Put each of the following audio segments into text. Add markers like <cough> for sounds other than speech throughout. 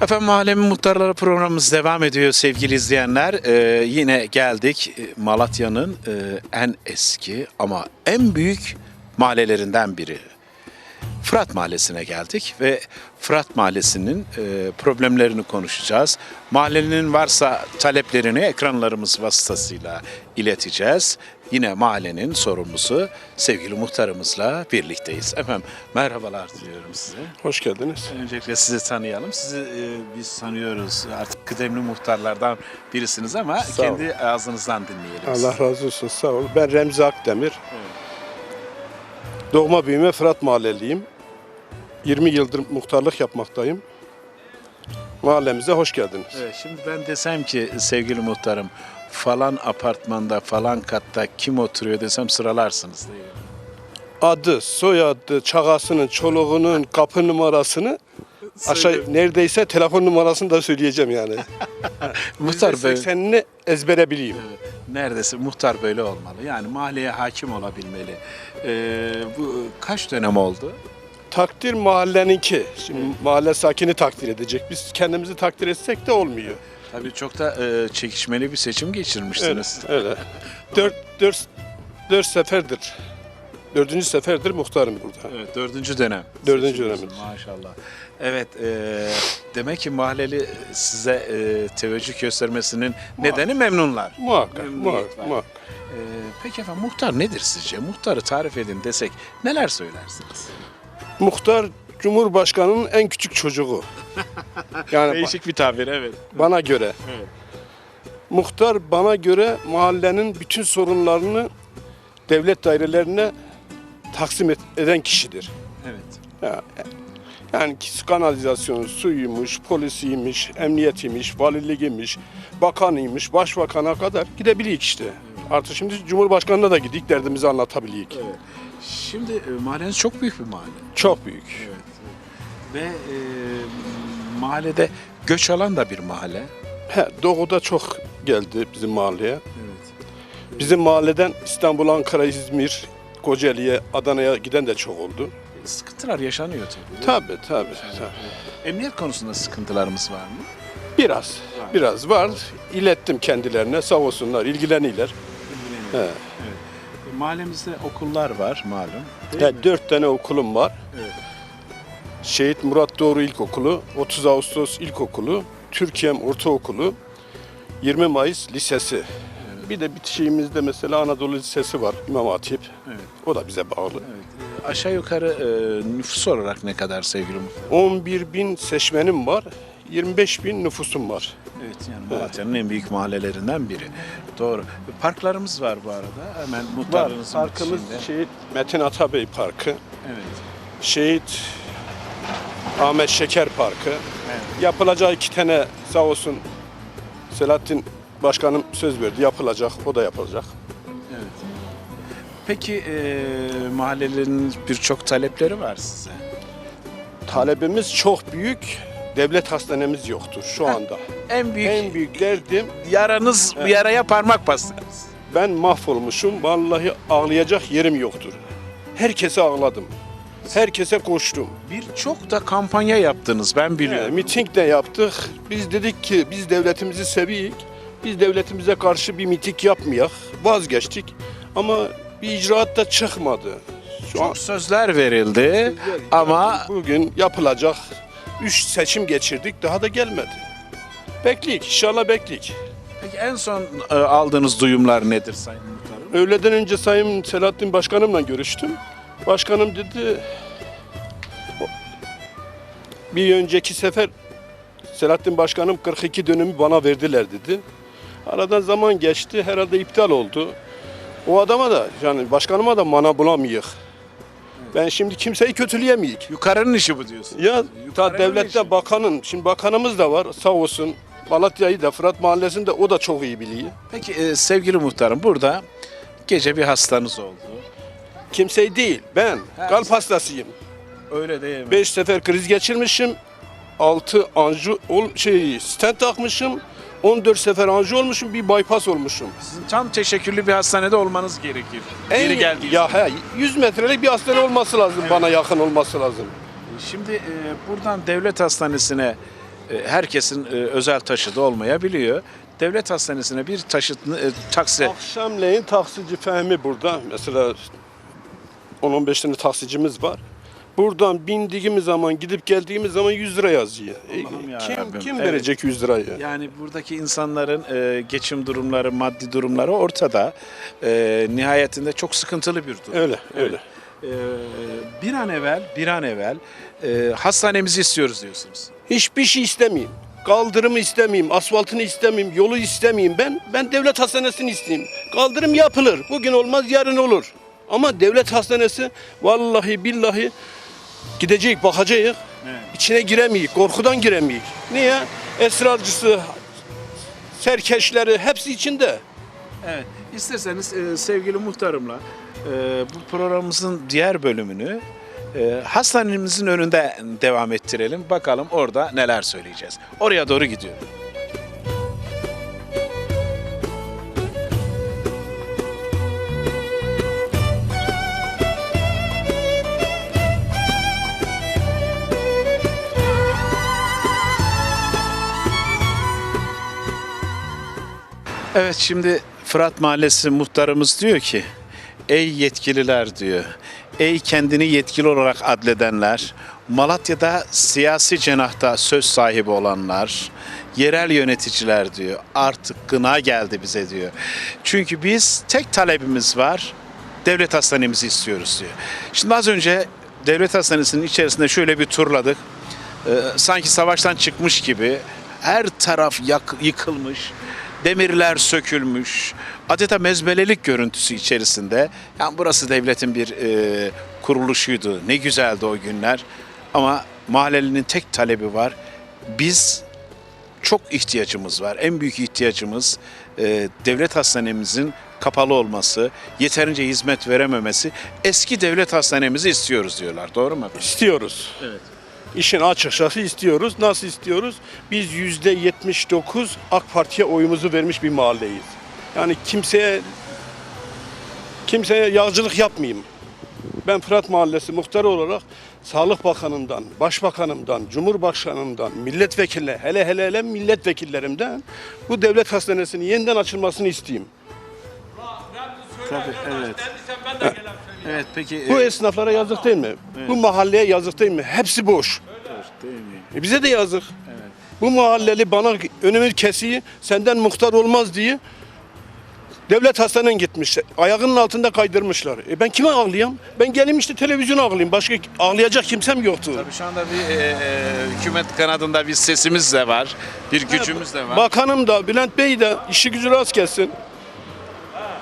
Efendim Mahallemin Muhtarları programımız devam ediyor sevgili izleyenler. Ee, yine geldik e, Malatya'nın e, en eski ama en büyük mahallelerinden biri. Fırat Mahallesi'ne geldik ve Fırat Mahallesi'nin e, problemlerini konuşacağız. Mahallenin varsa taleplerini ekranlarımız vasıtasıyla ileteceğiz. Yine mahallenin sorumlusu sevgili muhtarımızla birlikteyiz. Efendim merhabalar diliyorum size. Hoş geldiniz. Öncelikle sizi tanıyalım. Sizi e, biz tanıyoruz. Artık kıdemli muhtarlardan birisiniz ama Sağ kendi ağzınızdan dinleyelim. Allah razı olsun. Sağ ol. Ben Remzi Akdemir. Doğma büyüme Fırat Mahalleliyim. 20 yıldır muhtarlık yapmaktayım. Mahallemize hoş geldiniz. Evet, şimdi ben desem ki sevgili muhtarım falan apartmanda falan katta kim oturuyor desem sıralarsınız değil mi? Adı, soyadı, çağasının, çoluğunun, kapı numarasını <laughs> aşağı neredeyse telefon numarasını da söyleyeceğim yani. <laughs> <laughs> Muhtar böyle, %80'ini ezbere bileyim. neredeyse muhtar böyle olmalı. Yani mahalleye hakim olabilmeli. Ee, bu kaç dönem oldu? Takdir mahalleninki. Şimdi mahalle sakini takdir edecek. Biz kendimizi takdir etsek de olmuyor. Tabii çok da e, çekişmeli bir seçim Öyle. geçirmişsiniz. öyle. Dört, dört, dört seferdir. Dördüncü seferdir muhtarım burada. Evet, dördüncü dönem. Dördüncü dönemimiz. Maşallah. Evet, e, demek ki mahalleli size e, teveccüh göstermesinin nedeni memnunlar. Muhakkak, Memnuniyet muhakkak, var. muhakkak. E, peki efendim muhtar nedir sizce? Muhtarı tarif edin desek neler söylersiniz? Muhtar Cumhurbaşkanı'nın en küçük çocuğu. Yani <laughs> Değişik bir tabir, evet. bana göre. Evet. Muhtar bana göre mahallenin bütün sorunlarını devlet dairelerine taksim et- eden kişidir. Evet. Ya, Yani ki kanalizasyonu, suyuymuş, polisiymiş, emniyetiymiş, valiliğiymiş, bakanıymış, başbakana kadar gidebilik işte. Artık şimdi Cumhurbaşkanı'na da gidik derdimizi anlatabiliyik. evet. Şimdi e, mahalleniz çok büyük bir mahalle. Çok büyük. Evet. Ve e, mahallede göç alan da bir mahalle. He, doğuda çok geldi bizim mahalleye. Evet. Bizim mahalleden İstanbul, Ankara, İzmir, Kocaeli'ye, Adana'ya giden de çok oldu. Sıkıntılar yaşanıyor tabii. Tabii tabii. tabii. Emniyet konusunda sıkıntılarımız var mı? Biraz, biraz var. İlettim kendilerine sağ olsunlar, ilgileniyorlar. He. Evet. Mahallemizde okullar var malum. Değil mi? dört tane okulum var. Evet. Şehit Murat Doğru İlkokulu, 30 Ağustos İlkokulu, Türkiye'm Ortaokulu, 20 Mayıs Lisesi. Bir de bitişiğimizde mesela Anadolu Lisesi var, İmam Hatip. Evet. O da bize bağlı. Evet. Ee, Aşağı yukarı e, nüfus olarak ne kadar sevgili muhtarım? 11 bin seçmenim var, 25 bin nüfusum var. Evet yani Malatya'nın en büyük mahallelerinden biri. Doğru. Parklarımız var bu arada. Hemen Var. Parkımız bitişiğinde. Şehit Metin Atabey Parkı, Evet. Şehit Ahmet Şeker Parkı. evet. Yapılacağı iki tane sağ olsun Selahattin Başkanım söz verdi yapılacak, o da yapılacak. evet. Peki e, mahallelerin birçok talepleri var size. Talebimiz çok büyük, devlet hastanemiz yoktur şu anda. En büyük, En büyük derdim yaranız bir yaraya parmak bastınız. ben mahvolmuşum, vallahi ağlayacak yerim yoktur. Herkese ağladım, herkese koştum. Birçok da kampanya yaptınız ben Yani biliyorum. miting de yaptık. Biz dedik ki biz devletimizi seviyik. Biz devletimize karşı bir miting yapmayak. Vazgeçtik. Ama bir icraat da çıkmadı. Şu an Çok sözler verildi ama bugün yapılacak. Üç seçim geçirdik daha da gelmedi. Bekleyik inşallah bekleyik. peki en son e, aldığınız duyumlar nedir Sayın Muhtarım? Öğleden önce Sayın Selahattin Başkanımla görüştüm. Başkanım dedi bir önceki sefer Selahattin Başkanım 42 dönümü bana verdiler dedi. Aradan zaman geçti herhalde iptal oldu. O adama da yani başkanıma da mana bulamayık. Ben şimdi kimseyi kötüleyemeyik. Yukarının işi bu diyorsun. Ya ta Yukarının devlette işi. bakanın, şimdi bakanımız da var sağ olsun. Malatya'yı da Fırat Mahallesi'nde de o da çok iyi biliyor. Peki e, sevgili muhtarım burada gece bir hastanız oldu. Kimseyi değil ben Ha, kalp hastasıyım. Öyle değil mi? 5 sefer kriz geçirmişim. 6 anju ol, şey stent takmışım. 14 sefer anju olmuşum, bir bypass olmuşum. Sizin tam teşekkürlü bir hastanede olmanız gerekir. Geri geldi. Ya he 100 metrelik bir hastane olması lazım bana yakın olması lazım. Şimdi e, buradan devlet hastanesine e, herkesin e, özel taşıdı olmayabiliyor. Devlet hastanesine bir taşıt e, taksi Akşamleyin taksici Fehmi burada. Mesela 10-15 tane taksicimiz var. Buradan bindiğimiz zaman gidip geldiğimiz zaman 100 lira yazıyor. E, Allah'ım kim Rabbim. kim Evet. verecek 100 lirayı? Yani buradaki insanların e, geçim durumları, maddi durumları ortada. E, nihayetinde çok sıkıntılı bir durum. Öyle, öyle. E, bir an evvel, bir an evvel e, hastanemizi istiyoruz diyorsunuz. Hiçbir şey istemeyeyim. Kaldırımı istemeyeyim, asfaltını istemeyeyim, yolu istemeyeyim. Ben ben devlet hastanesini isteyeyim. Kaldırım yapılır. Bugün olmaz, yarın olur. Ama devlet hastanesi vallahi billahi gidecek, bakacak. Evet. İçine giremeyik, korkudan giremeyik. Niye? Esrarcısı, serkeşleri hepsi içinde. Evet. İsterseniz e, sevgili muhtarımla e, bu programımızın diğer bölümünü e, hastanemizin önünde devam ettirelim. Bakalım orada neler söyleyeceğiz. Oraya doğru gidiyorum. Evet şimdi Fırat Mahallesi muhtarımız diyor ki Ey yetkililer diyor. Ey kendini yetkili olarak adledenler, Malatya'da siyasi cenahta söz sahibi olanlar, yerel yöneticiler diyor. Artık gına geldi bize diyor. Çünkü biz tek talebimiz var. Devlet hastanemizi istiyoruz diyor. Şimdi az önce devlet hastanesinin içerisinde şöyle bir turladık. Ee, sanki savaştan çıkmış gibi her taraf yak- yıkılmış, demirler sökülmüş, adeta mezbelelik görüntüsü içerisinde. Yani burası devletin bir e, kuruluşuydu. Ne güzeldi o günler. Ama mahallelinin tek talebi var. Biz çok ihtiyacımız var. En büyük ihtiyacımız e, devlet hastanemizin kapalı olması, yeterince hizmet verememesi. Eski devlet hastanemizi istiyoruz diyorlar. Doğru mu? İstiyoruz. Evet. İşin açıkçası istiyoruz. Nasıl istiyoruz? Biz yüzde 79 AK Parti'ye oyumuzu vermiş bir mahalleyiz. Yani kimseye kimseye yağcılık yapmayayım. Ben Fırat Mahallesi muhtarı olarak Sağlık Bakanı'ndan, Başbakanımdan, Cumhurbaşkanımdan, milletvekilleri, hele hele hele milletvekillerimden bu devlet hastanesinin yeniden açılmasını isteyeyim. Tabii, evet. Evet, peki. Bu e, esnaflara yazık değil mi? Bu mahalleye yazık değil mi? Hepsi boş. değil mi? E bize de yazık. Bu mahalleli bana önümü kesiyi senden muhtar olmaz diye devlet hastaneden gitmiş. Ayağının altında kaydırmışlar. E ben kime ağlayayım? Ben geleyim işte televizyona ağlayayım. Başka ağlayacak kimsem yoktu. Tabii şu anda bir e, e, hükümet kanadında bir sesimiz de var, bir gücümüz de var. Bakanım da Bülent Bey de işi gücü rast gelsin.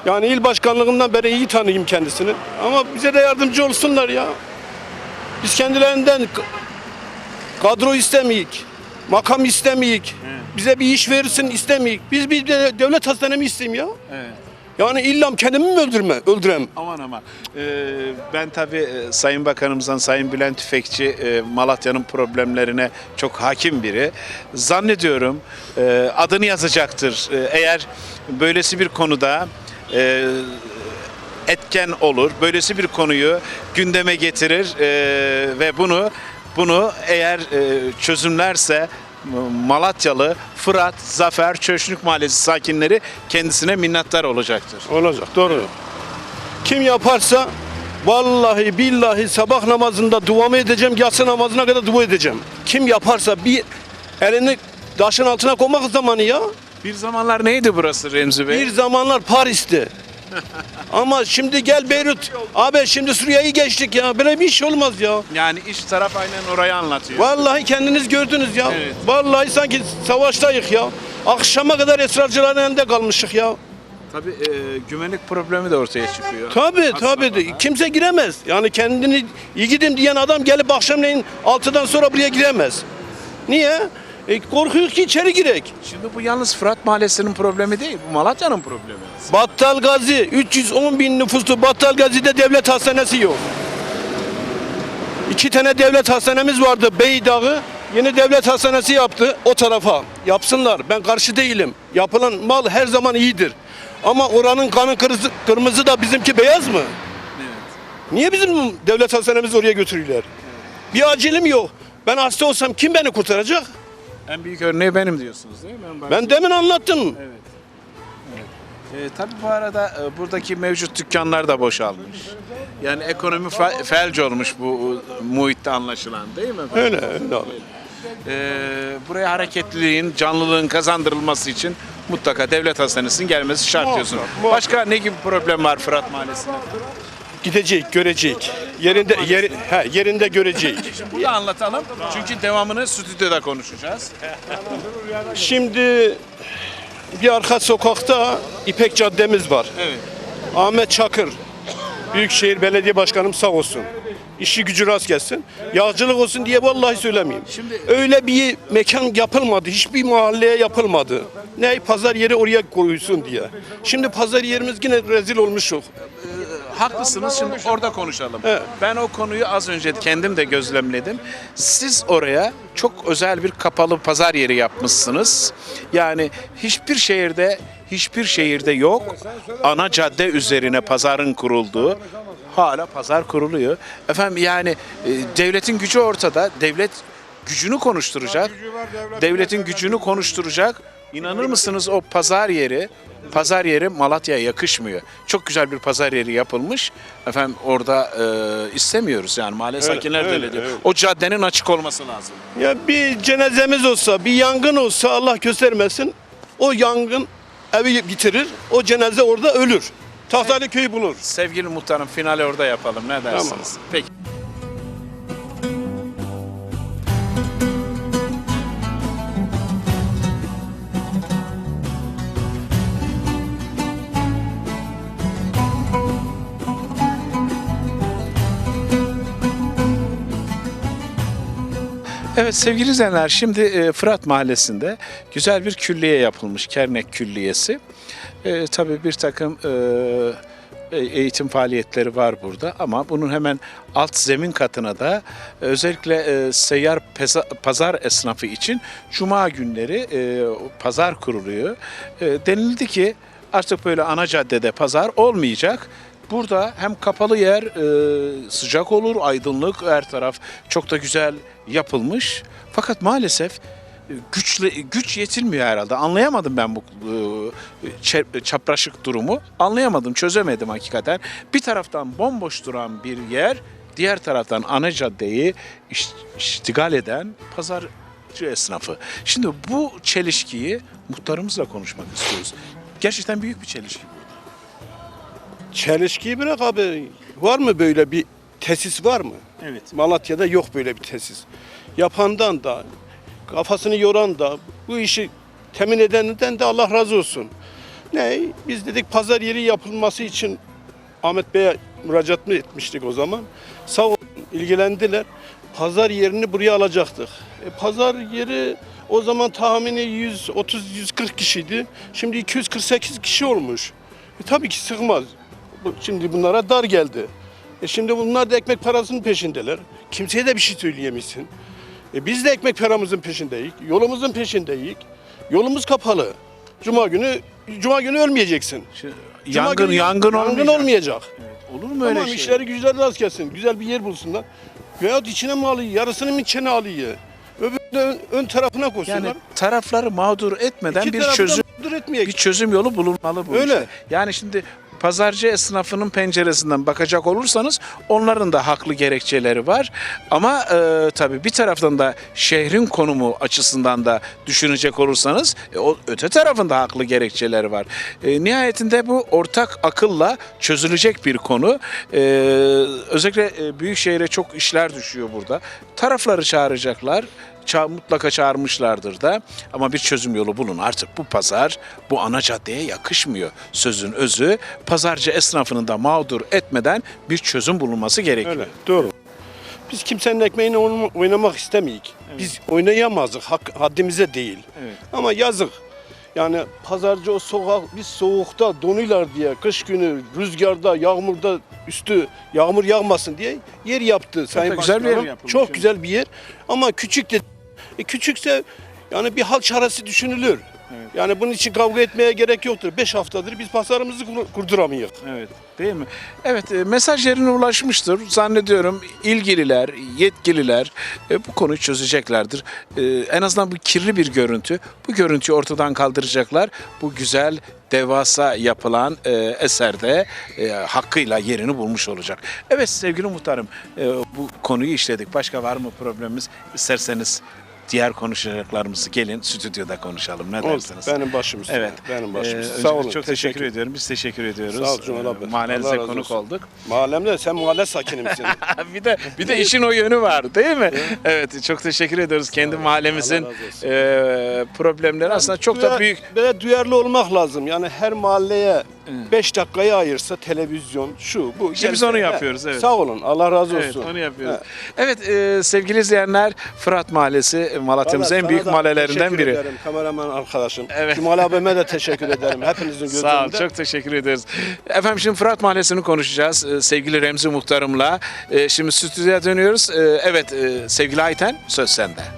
Yani il başkanlığından beri iyi tanıyayım kendisini. Ama bize de yardımcı olsunlar ya. Biz kendilerinden kadro istemeyik. Makam istemeyik. Bize bir iş verirsin istemeyik. Biz bir de devlet hastanemi isteyeyim ya. Evet. Yani illam kendimi mi öldürme, öldürem? Aman ama e, ben tabii e, Sayın Bakanımızdan Sayın Bülent Tüfekçi e, Malatya'nın problemlerine çok hakim biri. Zannediyorum e, adını yazacaktır. E, eğer böylesi bir konuda e, etken olur, böylesi bir konuyu gündeme getirir e, ve bunu bunu eğer e, çözümlerse Malatyalı Fırat, Zafer, Çöşnük Mahallesi sakinleri kendisine minnettar olacaktır. Olacak, doğru. Kim yaparsa vallahi billahi sabah namazında duamı edeceğim, yatsı namazına kadar dua edeceğim. Kim yaparsa bir elini taşın altına koymak zamanı ya. Bir zamanlar neydi burası Remzi Bey? Bir zamanlar Paris'ti. <laughs> Ama şimdi gel Beyrut. Abi şimdi Suriye'yi geçtik ya. Böyle bir iş olmaz ya. Yani iş taraf aynen orayı anlatıyor. Vallahi kendiniz gördünüz ya. Evet. Vallahi sanki savaştayık ya. Akşama kadar esrarcıların elinde kalmışık ya. Tabii e, güvenlik problemi de ortaya çıkıyor. Tabii tabii. safhada. Kimse giremez. Yani kendini iyi gidin diyen adam gelip akşamleyin 6'dan sonra buraya giremez. Niye? E, korkuyor ki içeri girek. Şimdi bu yalnız Fırat Mahallesi'nin problemi değil, bu Malatya'nın problemi. Battal Gazi 310 bin nüfuslu Battal Gazi'de devlet hastanesi yok. İki tane devlet hastanemiz vardı Beydağı. Yeni devlet hastanesi yaptı o tarafa. Yapsınlar. Ben karşı değilim. Yapılan mal her zaman iyidir. Ama oranın kanı kırmızı, kırmızı da bizimki beyaz mı? Niye bizim devlet hastanemizi oraya götürüyorlar? Bir acilim yok. Ben hasta olsam kim beni kurtaracak? En büyük örneği benim diyorsunuz değil mi? Ben demin anlattım. Evet. evet. Ee, tabii bu arada e, buradaki mevcut dükkanlar da boşalmış. Yani ekonomi fe- felç olmuş bu e, muhitte anlaşılan değil mi? Öyle öyle. abi. Ee, buraya hareketliliğin, canlılığın kazandırılması için mutlaka devlet hastanesinin gelmesi şart diyorsun. Başka ne gibi problem var Fırat Mahallesi'nde? Gidecek, görecek. Yerinde yeri, he, yerinde görecek. Burada anlatalım. Çünkü devamını stüdyoda konuşacağız. Şimdi bir arka sokakta İpek Caddemiz var. Evet. Ahmet Çakır, Büyükşehir Belediye Başkanım sağ olsun. İşi gücü rast gelsin. Yağcılık olsun diye vallahi söylemeyeyim. Şimdi- Öyle bir mekan yapılmadı. Hiçbir mahalleye yapılmadı. Ne pazar yeri oraya koyulsun diye. Şimdi pazar yerimiz yine rezil olmuş yok. Haklısınız şimdi orada konuşalım. Evet. Ben o konuyu az önce kendim de gözlemledim. Siz oraya çok özel bir kapalı pazar yeri yapmışsınız. Yani hiçbir şehirde hiçbir şehirde yok. Ana cadde üzerine pazarın kurulduğu hala pazar kuruluyor. Efendim yani e, devletin gücü ortada. Devlet gücünü konuşturacak. Devletin gücünü konuşturacak. İnanır mısınız o pazar yeri pazar yeri Malatya'ya yakışmıyor. Çok güzel bir pazar yeri yapılmış. Efendim orada e, istemiyoruz yani mahalle sakinler de öyle, öyle diyor. öyle. O caddenin açık olması lazım. Ya bir cenazemiz olsa, bir yangın olsa Allah göstermesin. O yangın evi bitirir. O cenaze orada ölür. Tahtalı köyü bulur. Sevgili muhtarım finali orada yapalım ne dersiniz? Tamam. Peki. Evet sevgili izleyenler şimdi e, Fırat Mahallesi'nde güzel bir külliye yapılmış. Kernek Külliyesi. E, tabii bir takım e, e, eğitim faaliyetleri var burada ama bunun hemen alt zemin katına da özellikle e, seyyar peza- pazar esnafı için cuma günleri e, pazar kuruluyor. E, denildi ki artık böyle ana caddede pazar olmayacak. Burada hem kapalı yer e, sıcak olur, aydınlık, her taraf çok da güzel yapılmış. Fakat maalesef e, güçle güç yetilmiyor herhalde. Anlayamadım ben bu e, çapraşık durumu. Anlayamadım, çözemedim hakikaten. Bir taraftan bomboş duran bir yer, diğer taraftan ana caddeyi iş- iştigal eden pazarcı esnafı. Şimdi bu çelişkiyi muhtarımızla konuşmak istiyoruz. Gerçekten büyük bir çelişki bu. Çelişkiyi bırak abi. Var mı böyle bir tesis var mı? Evet. Malatya'da yok böyle bir tesis. Yapandan da, kafasını yoran da, bu işi temin edeninden de Allah razı olsun. Ne? Biz dedik pazar yeri yapılması için Ahmet Bey'e müracaat mı etmiştik o zaman. Sağ olun ilgilendiler. Pazar yerini buraya alacaktık. E, pazar yeri o zaman tahmini 130-140 kişiydi. Şimdi 248 kişi olmuş. E, tabii ki sığmaz. Bu- Şimdi bunlara dar geldi. E şimdi bunlar da ekmek parasının peşindeler. Kimseye de bir şey söyleyemezsin. E biz de ekmek paramızın peşindeyiz. Yolumuzun peşindeyiz. Yolumuz kapalı. Cuma günü Cuma günü ölmeyeceksin. Şu Cuma yangın günü yangın olmayacak. olmayacak. Olur mu öyle Tamam şey? işleri güçleri rast gelsin. Güzel bir yer bulsunlar. Veyahut içine mi alıyor? Yarısını mı içine alıyor? Öbürünü ön, ön tarafına koysunlar. Yani tarafları mağdur etmeden İki bir çözüm bir çözüm yolu bulunmalı bu Öyle. işte. Yani şimdi pazarcı esnafının penceresinden bakacak olursanız onların da haklı gerekçeleri var. Ama e, tabii bir taraftan da şehrin konumu açısından da düşünecek olursanız e, o öte tarafında haklı gerekçeleri var. E, nihayetinde bu ortak akılla çözülecek bir konu. E, özellikle e, büyük şehre çok işler düşüyor burada. Tarafları çağıracaklar ça- mutlaka çağırmışlardır da ama bir çözüm yolu bulun. Artık bu pazar bu ana caddeye yakışmıyor. Sözün özü pazarcı esnafını da mağdur etmeden bir çözüm bulunması gerekiyor. Öyle, doğru. Biz kimsenin ekmeğini oynama- oynamak istemeyik. Biz oynayamazdık, hak, haddimize değil. Evet. Ama yazık. Yani pazarcı o sokak, biz soğukta donuyorlar diye, kış günü rüzgarda, yağmurda üstü yağmur yağmasın diye yer yaptı Sayın da güzel bir yer Başkanım. Çok evet. güzel bir yer ama küçük de e, küçükse yani bir hal çaresi düşünülür. Evet. Yani bunun için kavga etmeye gerek yoktur. 5 haftadır biz pazarımızı kur- kurduramıyoruz. Evet, değil mi? Evet, e, mesaj yerine ulaşmıştır. Zannediyorum ilgililer, yetkililer e, bu konuyu çözeceklerdir. E, en azından bu kirli bir görüntü, bu görüntüyü ortadan kaldıracaklar. Bu güzel, devasa yapılan e, eserde e, hakkıyla yerini bulmuş olacak. Evet sevgili muhtarım, e, bu konuyu işledik. Başka var mı problemimiz? İsterseniz diğer konuşacaklarımızı gelin stüdyoda konuşalım. Ne Oldu. dersiniz? Benim başım üstüne. Evet. Benim başım Ee, üstüne. Sağ olun. Çok teşekkür, ediyorum. Biz teşekkür ediyoruz. Sağ ol Cumhur abi. Mahallenize konuk olsun. olduk. Mahallemde sen mahalle sakini misin? <laughs> bir de bir de işin o yönü var, değil mi? Evet, çok teşekkür ediyoruz. Kendi mahallemizin e, problemleri aslında çok da Duyar- büyük. Böyle duyarlı olmak lazım. Yani her mahalleye 5 dakikayı ayırsa televizyon, şu, bu. İşte biz onu yapıyoruz, evet. Sağ olun. Allah razı Evet, olsun. onu yapıyoruz. Evet, e, sevgili izleyenler, Fırat Mahallesi e, Malatya'mızın Vallahi en büyük da mahallelerinden teşekkür biri. ederim kameraman arkadaşım. Evet. Cumal abime de teşekkür ederim. Hepinizin gözünde. <laughs> Sağ ol, çok teşekkür ederiz. Efendim şimdi Fırat Mahallesi'ni konuşacağız e, sevgili Remzi Muhtarım'la. E, Şimdi stüdyoya dönüyoruz. E, Evet, e, sevgili Ayten söz sende.